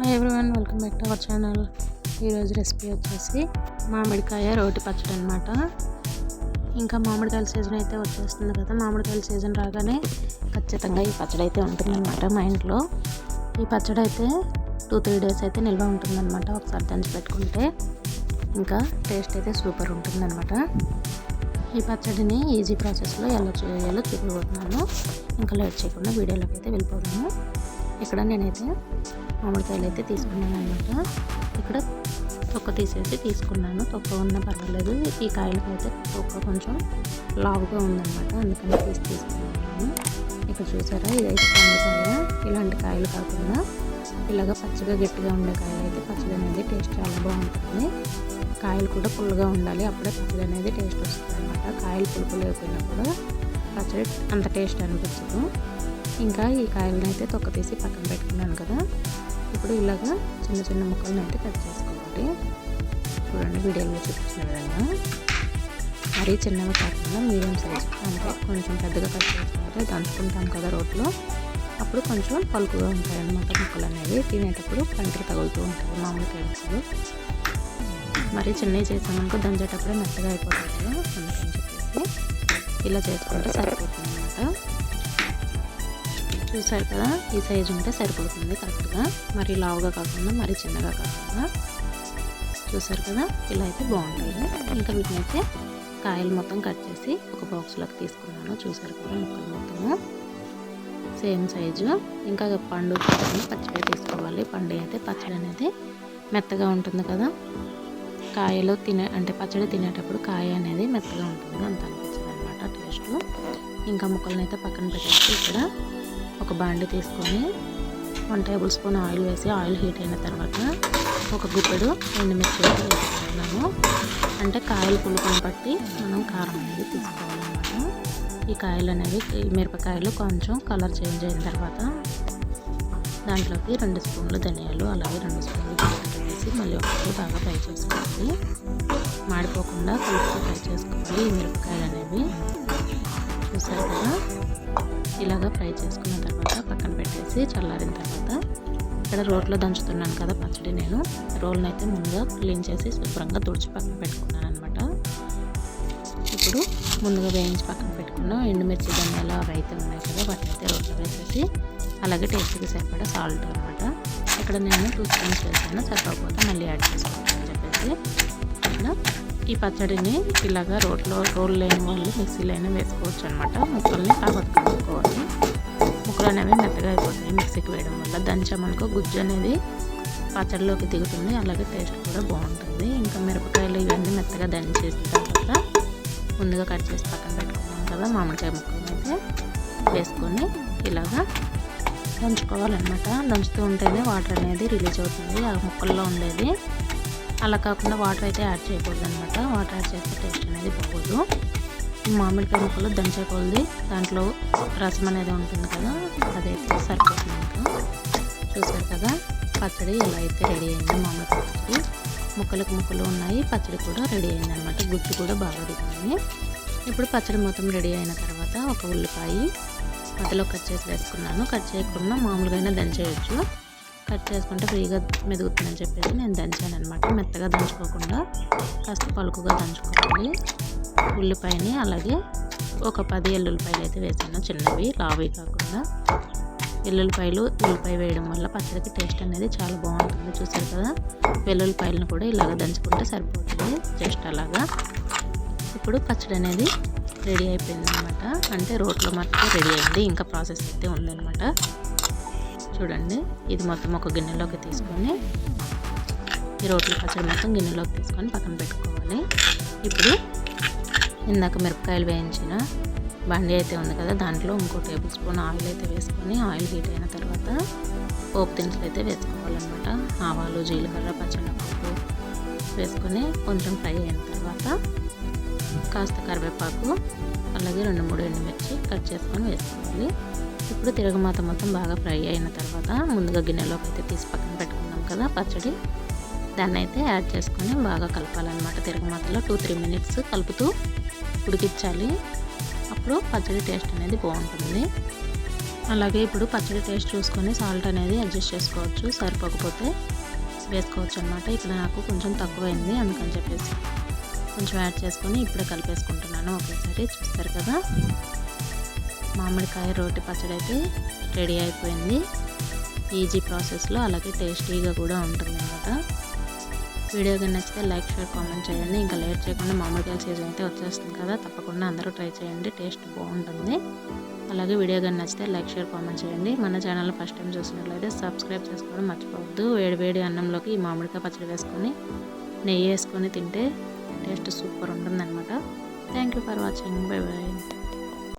Hi everyone welcome back to our channel ఈరోజు recipe వచ్చేసి మామిడికాయ రోటి పచ్చడి అనమాట ఇంకా మామిడికాయల సీజన్ అయితే వచ్చేస్తుంది కదా మామిడికాయల సీజన్ రాగానే ఖచ్చితంగా ఈ పచ్చడి అయితే ఉంటుందన్నమాట మా ఇంట్లో. ఈ పచ్చడి అయితే టూ త్రీ డేస్ అయితే నిల్వ ఉంటుందన్నమాట ఒకసారి దంచి పెట్టుకుంటే ఇంకా టేస్ట్ అయితే సూపర్ ఉంటుందన్నమాట ఈ పచ్చడిని ఈజీ ప్రాసెస్లో ఎలా చేయాలో చూపిపోతున్నాను ఇంకా లేట్ చేయకుండా వీడియోలోకి అయితే వెళ్ళిపోతాము ఇక్కడ నేనైతే మామిడికాయలు అయితే తీసుకున్నాను అనమాట ఇక్కడ తొక్క తీసేసి తీసుకున్నాను. తొక్క ఉన్న పర్వాలేదు. ఈ కాయలకి అయితే తొక్క కొంచెం లావుగా ఉందన్నమాట. అందుకని తీసి తీసుకున్నాను. ఇక్కడ చూసారా? ఇదైతే పండుకాయ ఇలాంటి కాయలు కాకుండా ఇలాగ పచ్చిగా గట్టిగా ఉండే కాయలు అయితే పచ్చడి అనేది టేస్ట్ చాలా బాగుంటుంది. కాయలు కూడా పుల్లగా ఉండాలి. అప్పుడే పచ్చడి అనేది టేస్ట్ వస్తుంది అనమాట కాయలు పులుపు లేకపోయినా కూడా పచ్చడి అంత టేస్ట్ అనిపించదు. ఇంకా ఈ కాయలను అయితే తొక్క తీసి పక్కన పెట్టుకున్నాను కదా. ఇప్పుడు ఇలాగా చిన్న చిన్న ముక్కలను అయితే కట్ చేసుకోవాలి. చూడండి వీడియోలో చూపించిన విధంగా. మరీ చిన్నగా కాకుండా మీడియం సైజ్. అంటే కొంచెం పెద్దగా కట్ చేసుకుంటే దంచుకుంటాం కదా రోట్లో. అప్పుడు కొంచెం పలుకుగా ఉంటాయి అన్నమాట ముక్కలు అనేవి తినేటప్పుడు పంటికి తగులుతూ ఉంటాయి మామూలు ముక్కలు మరీ చిన్నవి చేసామనుకో దంచేటప్పుడే మెత్తగా అయిపోతుంది అందుకని చెప్పేసి ఇలా చేసుకుంటే సరిపోతుంది అనమాట చూసారు కదా ఈ సైజు ఉంటే సరిపోతుంది కరెక్ట్గా. మరి లావుగా కాకుండా మరి చిన్నగా కాకుండా. చూసారు కదా ఇలా అయితే బాగుంటాయి. ఇంకా వీటిని అయితే కాయలు మొత్తం కట్ చేసి ఒక బాక్స్లోకి తీసుకున్నాను. చూసారు కదా ముక్కలు మొత్తము. Same size. ఇంకా పండు పచ్చడి తీసుకోవాలి. పండు అయితే పచ్చడి అనేది మెత్తగా ఉంటుంది కదా. కాయలో తినే అంటే పచ్చడి తినేటప్పుడు కాయ అనేది మెత్తగా ఉంటుంది అంత అనిపించింది అనమాట టేస్ట్. ఇంకా ముక్కలను అయితే పక్కన పెట్టేసి ఇక్కడ ఒక బాండి తీసుకొని వన్ టేబుల్ స్పూన్ ఆయిల్ వేసి ఆయిల్ హీట్ అయిన తర్వాత ఒక గుప్పెడు ఎండుమిర్చి వేసుకుంటున్నాను అంటే కాయలు పులుపుని బట్టి మనం కారం అనేది తీసుకోవాలన్నమాట. ఈ కాయలు అనేవి మిరపకాయలు కొంచెం కలర్ చేంజ్ అయిన తర్వాత దాంట్లోకి రెండు స్పూన్లు ధనియాలు అలాగే రెండు స్పూన్లు జీలకర్ర వేసి మళ్ళీ ఒకసారి బాగా ఫ్రై చేసుకోవాలి. మాడిపోకుండా కలుపుతూ ఫ్రై చేసుకోవాలి. ఈ మిరపకాయలు అనేవి చూసారు కదా? ఇలాగా ఫ్రై చేసుకున్న తర్వాత పక్కన పెట్టేసి చల్లారిన తర్వాత ఇక్కడ రోట్లో దంచుతున్నాను కదా పచ్చడి నేను. రోల్ని అయితే ముందుగా క్లీన్ చేసి శుభ్రంగా తుడిచి పక్కన పెట్టుకున్నాను అనమాట ఇప్పుడు ముందుగా వేయించి పక్కన పెట్టుకున్న ఎండుమిర్చి ధనియాలు అవి అయితే ఉన్నాయి కదా వాటిని అయితే రోట్లో వేసేసి అలాగే టేస్ట్కి సరిపడా సాల్ట్ అనమాట ఇక్కడ నేను టూ స్పూన్స్ వేసాను సరిపోకపోతే మళ్ళీ యాడ్ చేసుకుంటాను చెప్పేసి. ఈ పచ్చడిని ఇలాగా రోట్లో రోల్ లేని వాళ్ళు మిక్సీలో అయినా వేసుకోవచ్చు అనమాట ముక్కల్ని కాబట్టి కలుపుకోవాలి ముక్కలు అనేవి మెత్తగా అయిపోతాయి మిక్సీకి వేయడం వల్ల. దంచామనుకో గుజ్జు అనేది పచ్చడిలోకి దిగుతుంది. అలాగే టేస్ట్ కూడా బాగుంటుంది. ఇంకా మిరపకాయలు ఇవన్నీ మెత్తగా దంచేసిన తర్వాత ముందుగా కట్ చేసి పక్కన పెట్టుకున్నాం కదా మామిడికాయ ముక్కలు అయితే వేసుకొని ఇలాగా దంచుకోవాలన్నమాట. దంచుతూ ఉంటేనే వాటర్ అనేది రిలీజ్ అవుతుంది. ఆ ముక్కల్లో ఉండేది అలా కాకుండా వాటర్ అయితే యాడ్ చేయకూడదు అనమాట వాటర్ యాడ్ చేస్తే టేస్ట్ అనేది బాగోదు మామిడికాయ ముక్కలు దంచే దాంట్లో రసం అనేది ఉంటుంది కదా అదైతే సరిపోతుంది ఇంకా. చూసారు కదా పచ్చడి ఎలా అయితే రెడీ అయింది మామిడికాయ పచ్చడి. ముక్కలకు ముక్కలు ఉన్నాయి పచ్చడి కూడా రెడీ అయింది అనమాట గుజ్జు కూడా బాగా దిగింది ఇప్పుడు పచ్చడి మొత్తం రెడీ అయిన తర్వాత ఒక ఉల్లిపాయ మధ్యలో కట్ చేసి వేసుకున్నాను. కట్ చేయకుండా మామూలుగా దంచేయచ్చు. కట్ చేసుకుంటే ఫ్రీగా మెదుగుతుందని చెప్పేసి నేను దంచాను అనమాట మెత్తగా దంచుకోకుండా కాస్త పలుకుగా దంచుకోవాలి. ఉల్లిపాయని అలాగే ఒక పది ఎల్లుల్లిపాయలు అయితే వేసాను చిన్నవి లావి కాకుండా. వెల్లుల్లిపాయలు ఉల్లిపాయ వేయడం వల్ల పచ్చడికి టేస్ట్ అనేది చాలా బాగుంటుంది. చూసారు కదా? వెల్లుల్లిపాయలను కూడా ఇలాగ దంచుకుంటే సరిపోతుంది జస్ట్ అలాగా. ఇప్పుడు పచ్చడి అనేది రెడీ అయిపోయింది అనమాట అంటే రోట్లో మాత్రం రెడీ అయింది. ఇంకా ప్రాసెస్ అయితే ఉందన్నమాట. చూడండి. ఇది మొత్తం ఒక గిన్నెలోకి తీసుకొని ఈ రోట్ల పచ్చడి మొత్తం గిన్నెలోకి తీసుకొని పక్కన పెట్టుకోవాలి. ఇప్పుడు ఇందాక మిరపకాయలు వేయించిన బండి అయితే ఉంది కదా దాంట్లో ఇంకో టేబుల్ స్పూన్ ఆయిల్ అయితే వేసుకొని ఆయిల్ హీట్ అయిన తర్వాత పోపు దినుసులు అయితే వేసుకోవాలన్నమాట. ఆవాలు జీలకర్ర పచ్చనపప్పు వేసుకొని కొంచెం ఫ్రై అయిన తర్వాత కాస్త కరివేపాకు అలాగే రెండు మూడు ఎండుమిర్చి కట్ చేసుకొని వేసుకోవాలి. ఇప్పుడు తిరగమాత మొత్తం బాగా ఫ్రై అయిన తర్వాత ముందుగా గిన్నెలోకి అయితే తీసి పక్కన పెట్టుకున్నాం కదా పచ్చడి. దాన్ని అయితే యాడ్ చేసుకొని బాగా కలపాలన్నమాట తిరగమాతలో టూ త్రీ మినిట్స్ కలుపుతూ ఉడికించాలి. అప్పుడు పచ్చడి టేస్ట్ అనేది బాగుంటుంది. అలాగే ఇప్పుడు పచ్చడి టేస్ట్ చూసుకొని సాల్ట్ అనేది అడ్జస్ట్ చేసుకోవచ్చు సరిపోకపోతే వేసుకోవచ్చు అనమాట ఇక్కడ నాకు కొంచెం తక్కువైంది అందుకని చెప్పేసి కొంచెం యాడ్ చేసుకొని ఇప్పుడే కలిపేసుకుంటున్నాను ఒకేసారి. చూస్తారు కదా? మామిడికాయ రోటి పచ్చడి అయితే రెడీ అయిపోయింది. ఈజీ ప్రాసెస్లో అలాగే టేస్టీగా కూడా ఉంటుంది అనమాట వీడియో కానీ నచ్చితే లైక్ షేర్ కామెంట్ చేయండి. ఇంకా లేట్ చేయకుండా మామిడికాయ సీజన్ అయితే వచ్చేస్తుంది కదా తప్పకుండా అందరూ ట్రై చేయండి. టేస్ట్ బాగుంటుంది. అలాగే వీడియో కానీ నచ్చితే లైక్ షేర్ కామెంట్ చేయండి. మన ఛానల్ ఫస్ట్ టైం చూసినట్లయితే సబ్స్క్రైబ్ చేసుకోవడం మర్చిపోవద్దు. వేడి వేడి అన్నంలోకి ఈ మామిడికాయ పచ్చడి వేసుకొని నెయ్యి వేసుకొని తింటే టేస్ట్ సూపర్ ఉంటుందన్నమాట. Thank you for watching. Bye bye